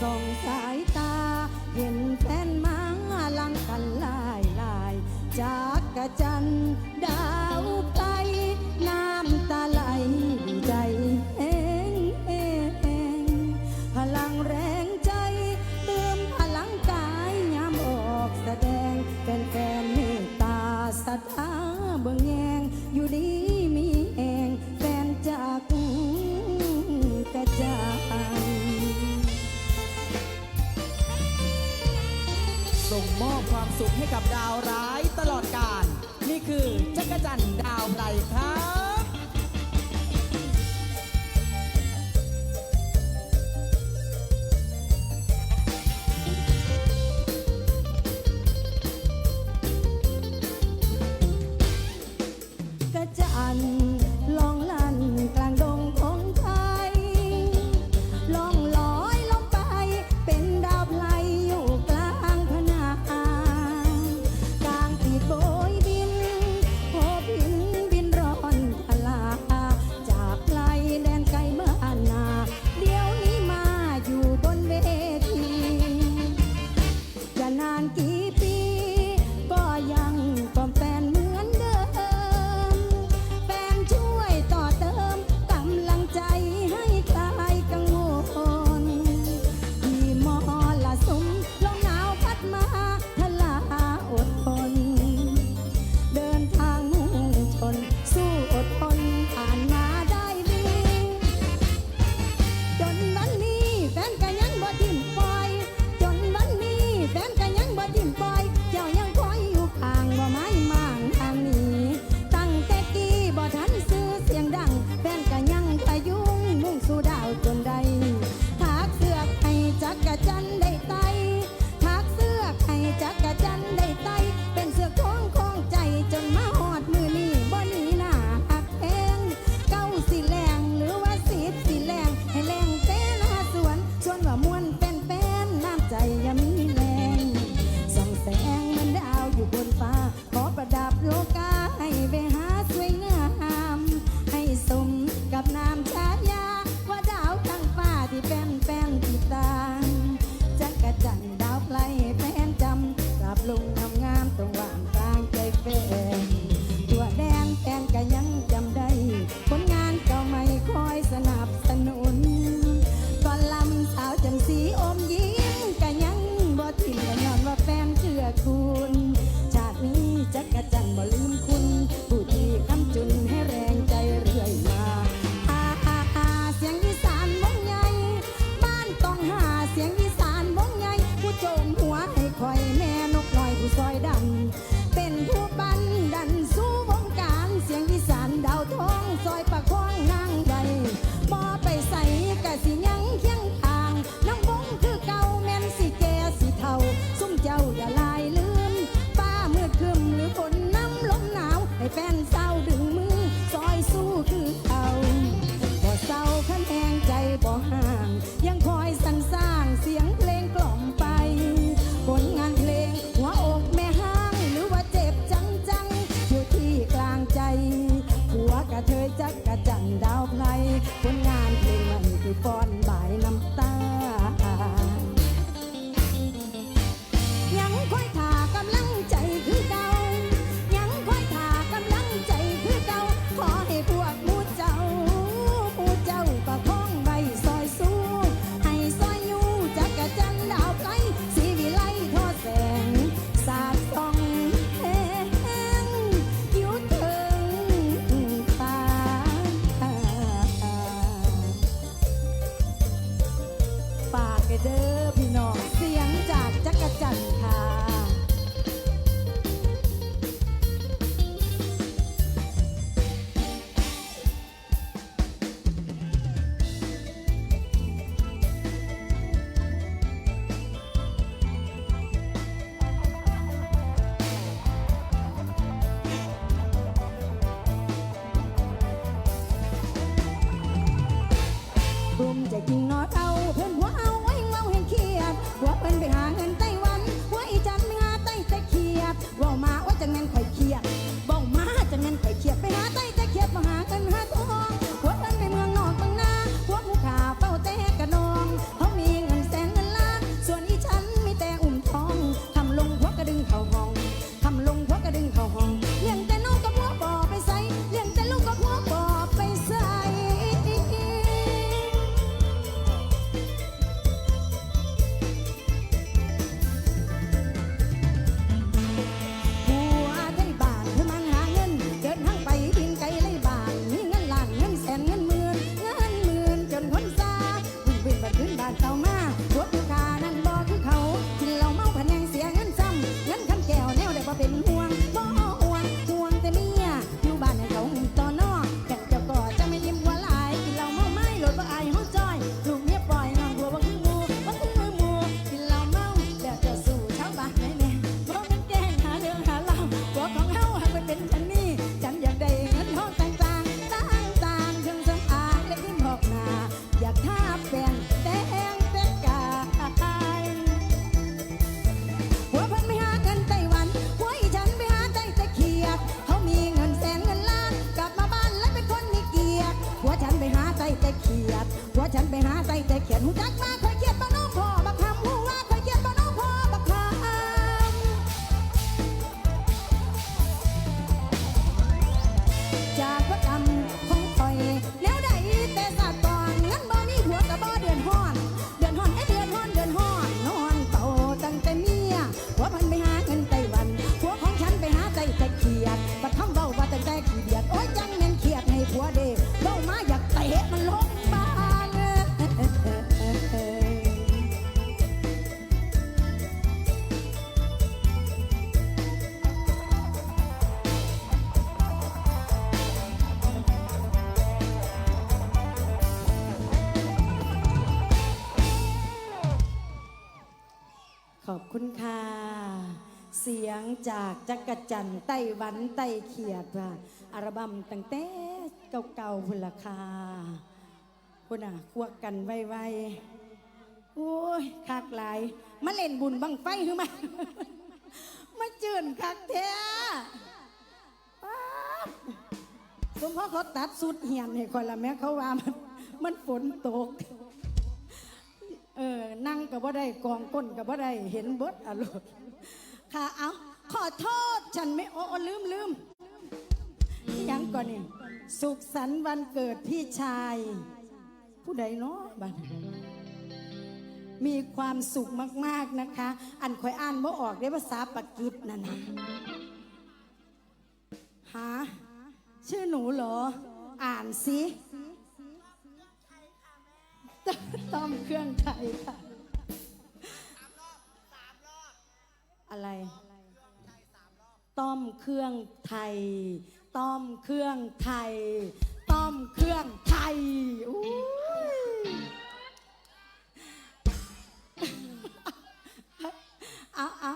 ส่องสายตา เห็นแฟนมาลังกันลายลายจากกระจันดา ส่งมอบความสุขให้กับดาวร้ายตลอดกาลนี่คือจักรจันดาวไพรครับ 阳光 ดว่าฉันไปหาใส่แต่เขียนหูจักมา อบคุณค่ะ เสียงจากจักรจันไต้หวันไต้เขียดว่าอัลบั้มตั้งแต่เก่าๆพุ่นละค่ะพุ่นอะควกกันไวๆโอ้ยคักหลายมาเล่นบุญบังไฟหรือมามาจืนคักแท้สมพ่อเขาตัดสุดเหียนให้คนละแม่เขาว่ามันมันฝนตก เออนั่งกับว่าได้กองก้นกับว่าได้เห็นเบิดอรรถค่ะเอาขอโทษฉันไม่โอ้ลืมลืมยังก่อนนี่สุขสันต์วันเกิดพี่ชาย ผู้ใดเนาะบัดมีความสุขมาก ๆนะคะ อันคอยอ่านบ่ออกได้ภาษาปากีสนั่นนะหาชื่อหนูเหรอ อ่านสิ ต้อมเครื่องไทยค่ะ อะไร ต้อมเครื่องไทย ต้อมเครื่องไทย ต้อมเครื่องไทยอู้เอาเอา